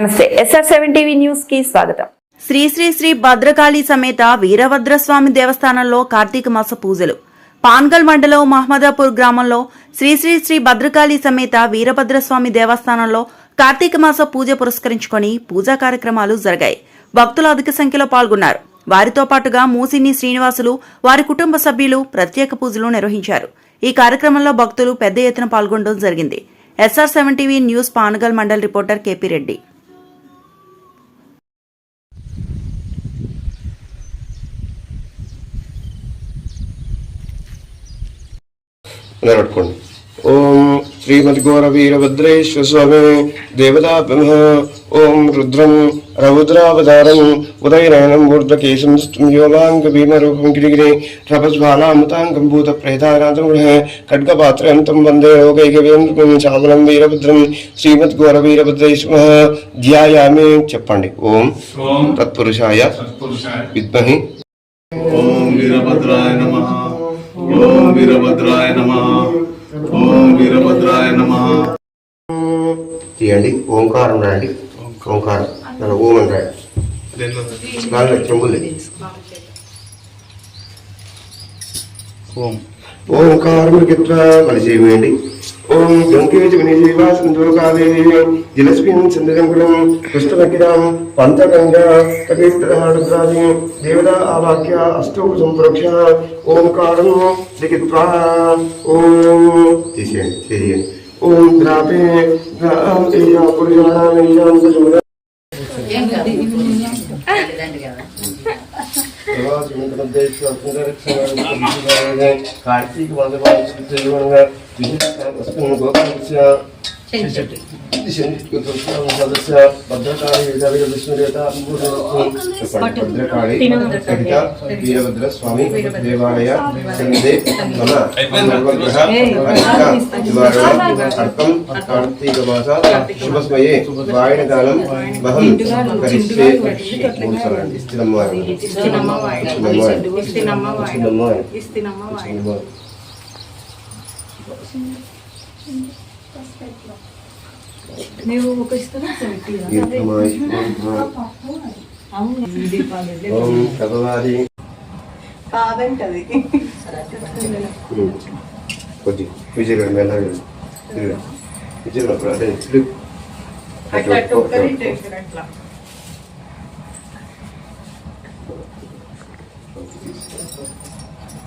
నమస్తే. SR seven TV న్యూస్కి స్వాగతం. శ్రీ శ్రీ శ్రీ భద్రకాళి సమేత వీరభద్రస్వామి దేవస్థానంలో కార్తీక మాస పూజలు. పాన్గల్ మండలం మహమ్మదాపూర్ గ్రామంలో శ్రీ శ్రీ శ్రీ భద్రకాళి సమేత వీరభద్రస్వామి దేవస్థానంలో కార్తీక మాస పూజ పురస్కరించుకొని పూజా కార్యక్రమాలు జరిగాయి. భక్తులు అధిక సంఖ్యలో పాల్గొన్నారు. వారితో పాటుగా మూసిని శ్రీనివాసులు వారి కుటుంబ సభ్యులు ప్రత్యేక పూజలు నిర్వహించారు. ఈ కార్యక్రమంలో భక్తులు పెద్ద ఎత్తున పాల్గొనడం జరిగింది. SR seven TV news Panagal mandal reporter KP Reddy. నిలబెట్టుకోండి. ఓం శ్రీమద్ఘోర వీరభద్రేశ్వర స్వామి దేవతాభ్యమ ఓం రుద్రం రౌద్రావతారం ఉదయనయనం ఊర్ధ్వకేశం యోగాంగ భీమరూపం గిరిగిరి రభజ్వాలామృతాంగం భూత ప్రేతానాథం గృహ ఖడ్గపాత్రయంతం వందే యోగైకవేంద్రం చామలం వీరభద్రం శ్రీమద్ఘోర వీరభద్రేశ్వర ధ్యాయామి చెప్పండి. ఓం తత్పురుషాయ విద్మహి. ఓం వీరభద్రాయ నమ. ఓం వీరభద్రాయ నమ. ఓం వీరభద్రాయ నమ. తీయండి. ఓంకారం రాయండి. ఓంకారం. దాని ఓం అని రాయండి. నాలుగు చెంబులు. ఓం. ఓంకారం గిట్లా మళ్ళీ చేయండి ఓం గంకేజ వినిజీవా సింధుకాదేవి జలస్మిన్ సింధుజంకులం కృష్ణనకిరాం పంతగంగా కపీర్తరాడుద్రాది దేవతా ఆవాక్య అష్టౌ సంప్రోక్ష ఓంకారం లిఖిత్వా ఓం తీసేయండి ఓం ద్రాపే ద్రాపేయ పురుషాణామేయాం కుజుర కార్తీక భద్రకాళి వీరభద్ర స్వామి దేవాలయ సన్నిధి మన అర్థం కార్తీక మాస శుభస్మయే వాయనకాలం మహం కరిష్యే మూడు ఓం భగవాది కాదంటది కొద్ది విజయ్ మెల్లగా విజయ్ అదే.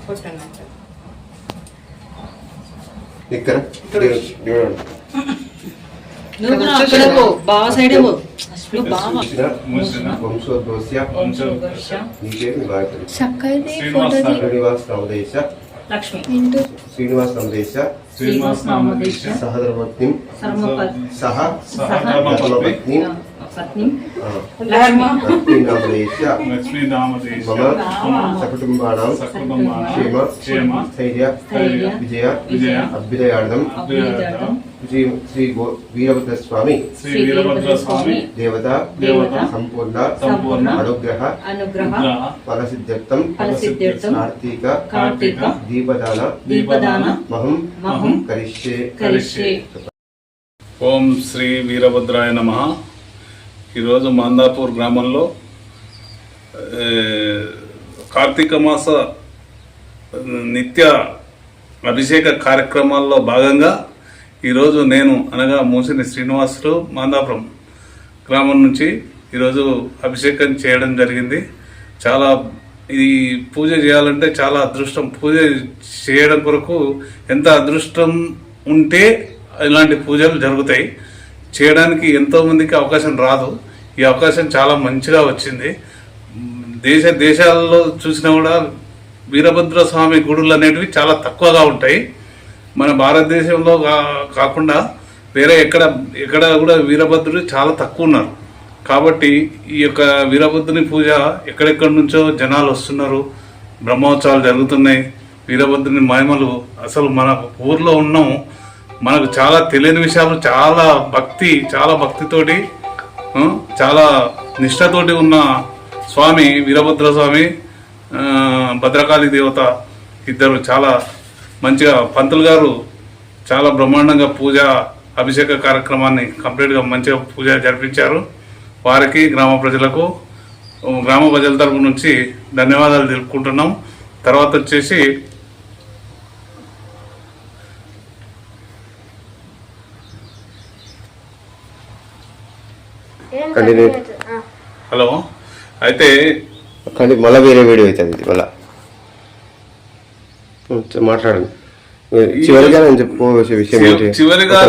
కొట్టనంట ఇక్కడ చూడండి బావ సైడ్ మూసిన వంశోద్భవస్య వంశవర్ష నీ పేరు మీ భార్య పేరు. శ్రీనివాస్ నారాయణ శ్రీనివాస్ నామదేశ శ్రీనివాస్ నామదేశ సహధర్మపత్ని సహ సహధర్మపత్ని ధర్మపత్ని లక్ష్మీ. నామదేశ లక్ష్మీ నామదేశ మమ సకుటుంబానాం సకుటుంబానాం క్షేమ విజయ విజయ అభ్యుదయార్థం అభ్యుదయార్థం శ్రీ శ్రీ వీరభద్ర స్వామి శ్రీ వీరభద్ర స్వామి దేవత. దేవత. సంపూర్ణ. సంపూర్ణ. అనుగ్రహ. అనుగ్రహ. ఫలసిద్ధ్యర్థం. ఫలసిద్ధ్యర్థం. కార్తీక. కార్తీక. దీపదాన. దీపదాన. మహం. మహం. కరిష్యే. కరిష్యే. ఓం శ్రీ వీరభద్రాయ నమ. ఈరోజు మాందాపూర్ గ్రామంలో కార్తీక మాస నిత్య అభిషేక కార్యక్రమాల్లో భాగంగా ఈరోజు నేను అనగా మూసిని శ్రీనివాసులు మాందాపురం గ్రామం నుంచి ఈరోజు అభిషేకం చేయడం జరిగింది. చాలా ఈ పూజ చేయాలంటే చాలా అదృష్టం. పూజ చేయడం కొరకు ఎంత అదృష్టం ఉంటే ఇలాంటి పూజలు జరుగుతాయి. చేయడానికి ఎంతోమందికి అవకాశం రాదు. ఈ అవకాశం చాలా మంచిగా వచ్చింది. దేశ దేశాల్లో చూసినా కూడా వీరభద్ర స్వామి గుడులు అనేటివి చాలా తక్కువగా ఉంటాయి. మన భారతదేశంలో కా- కాకుండా వేరే ఎక్కడ ఎక్కడ కూడా వీరభద్రుడు చాలా తక్కువ ఉన్నారు. కాబట్టి ఈ యొక్క వీరభద్రుని పూజ ఎక్కడెక్కడి నుంచో జనాలు వస్తున్నారు. బ్రహ్మోత్సవాలు జరుగుతున్నాయి. వీరభద్రుని మహిమలు అసలు మన ఊర్లో ఉన్నాం. మనకు చాలా తెలియని విషయాలు చాలా భక్తి చాలా భక్తితోటి చాలా నిష్ఠతోటి ఉన్న స్వామి వీరభద్ర స్వామి భద్రకాళి దేవత ఇద్దరు చాలా మంచిగా పంతులు గారు చాలా బ్రహ్మాండంగా పూజ అభిషేక కార్యక్రమాన్ని కంప్లీట్గా మంచిగా పూజ జరిపించారు. వారికి గ్రామ ప్రజలకు గ్రామ ప్రజల తరపు నుంచి ధన్యవాదాలు తెలుపుకుంటున్నాం. తర్వాత వచ్చేసి హలో అయితే కానీ మళ్ళీ వేరే వీడియో అవుతుంది మళ్ళా. మాట్లాడండి. చివరిగా నేను చెప్పుకోవాల్సిన విషయం ఏంటి? చివరిగా